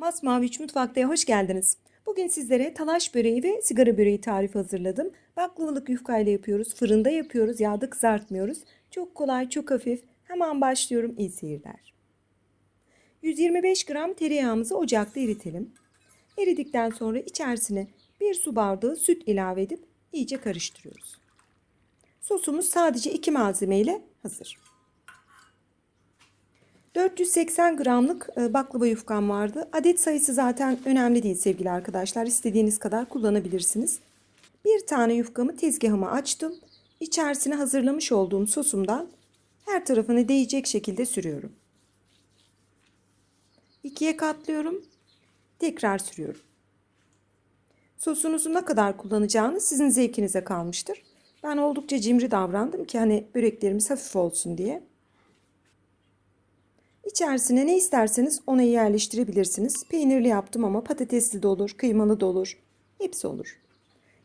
Masmavi 3 Mutfakta'ya hoş geldiniz. Bugün sizlere talaş böreği ve sigara böreği tarifi hazırladım. Baklavalık yufkayla yapıyoruz, fırında yapıyoruz, yağda kızartmıyoruz. Çok kolay, çok hafif. Hemen başlıyorum. İyi seyirler. 125 gram tereyağımızı ocakta eritelim. Eridikten sonra içerisine bir su bardağı süt ilave edip iyice karıştırıyoruz. Sosumuz sadece iki malzeme ile hazır. 480 gramlık e, baklava yufkam vardı. Adet sayısı zaten önemli değil sevgili arkadaşlar. İstediğiniz kadar kullanabilirsiniz. Bir tane yufkamı tezgahıma açtım. İçerisine hazırlamış olduğum sosumdan her tarafını değecek şekilde sürüyorum. İkiye katlıyorum. Tekrar sürüyorum. Sosunuzu ne kadar kullanacağınız sizin zevkinize kalmıştır. Ben oldukça cimri davrandım ki hani böreklerimiz hafif olsun diye. İçerisine ne isterseniz onu yerleştirebilirsiniz. Peynirli yaptım ama patatesli de olur, kıymalı da olur. Hepsi olur.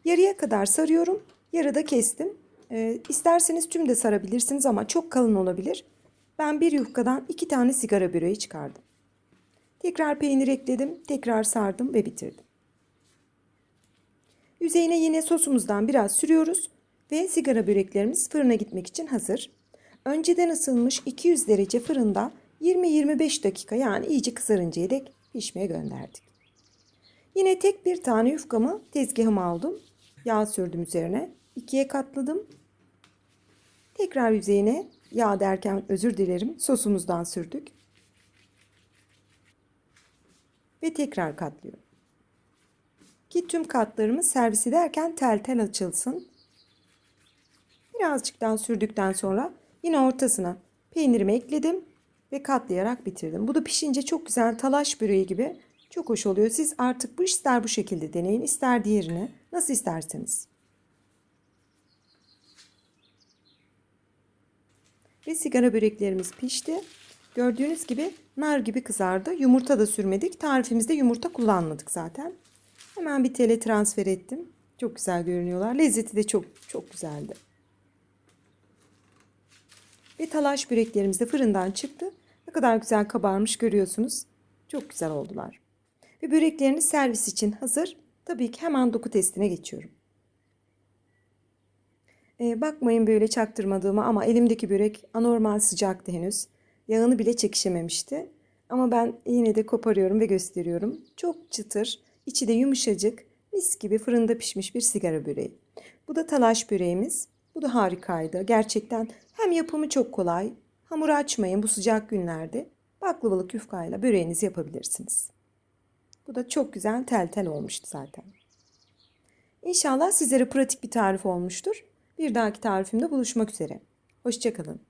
Yarıya kadar sarıyorum. Yarıda kestim. Ee, isterseniz tüm de sarabilirsiniz ama çok kalın olabilir. Ben bir yufkadan iki tane sigara böreği çıkardım. Tekrar peynir ekledim, tekrar sardım ve bitirdim. Yüzeyine yine sosumuzdan biraz sürüyoruz ve sigara böreklerimiz fırına gitmek için hazır. Önceden ısınmış 200 derece fırında 20-25 dakika yani iyice kızarıncaya dek pişmeye gönderdik. Yine tek bir tane yufkamı tezgahıma aldım. Yağ sürdüm üzerine. ikiye katladım. Tekrar yüzeyine yağ derken özür dilerim sosumuzdan sürdük. Ve tekrar katlıyorum. Ki tüm katlarımız servis ederken tel tel açılsın. Birazcıktan sürdükten sonra yine ortasına peynirimi ekledim ve katlayarak bitirdim. Bu da pişince çok güzel talaş böreği gibi çok hoş oluyor. Siz artık bu ister bu şekilde deneyin ister diğerini nasıl isterseniz. Ve sigara böreklerimiz pişti. Gördüğünüz gibi nar gibi kızardı. Yumurta da sürmedik. Tarifimizde yumurta kullanmadık zaten. Hemen bir tele transfer ettim. Çok güzel görünüyorlar. Lezzeti de çok çok güzeldi. Ve talaş böreklerimiz de fırından çıktı. Kadar güzel kabarmış görüyorsunuz. Çok güzel oldular. Ve börekleriniz servis için hazır. Tabii ki hemen doku testine geçiyorum. Ee, bakmayın böyle çaktırmadığıma ama elimdeki börek anormal sıcaktı henüz. Yağını bile çekişememişti. Ama ben yine de koparıyorum ve gösteriyorum. Çok çıtır, içi de yumuşacık, mis gibi fırında pişmiş bir sigara böreği. Bu da talaş böreğimiz. Bu da harikaydı. Gerçekten hem yapımı çok kolay, hamur açmayın bu sıcak günlerde. Baklavalık yufkayla böreğinizi yapabilirsiniz. Bu da çok güzel tel tel olmuştu zaten. İnşallah sizlere pratik bir tarif olmuştur. Bir dahaki tarifimde buluşmak üzere. Hoşçakalın.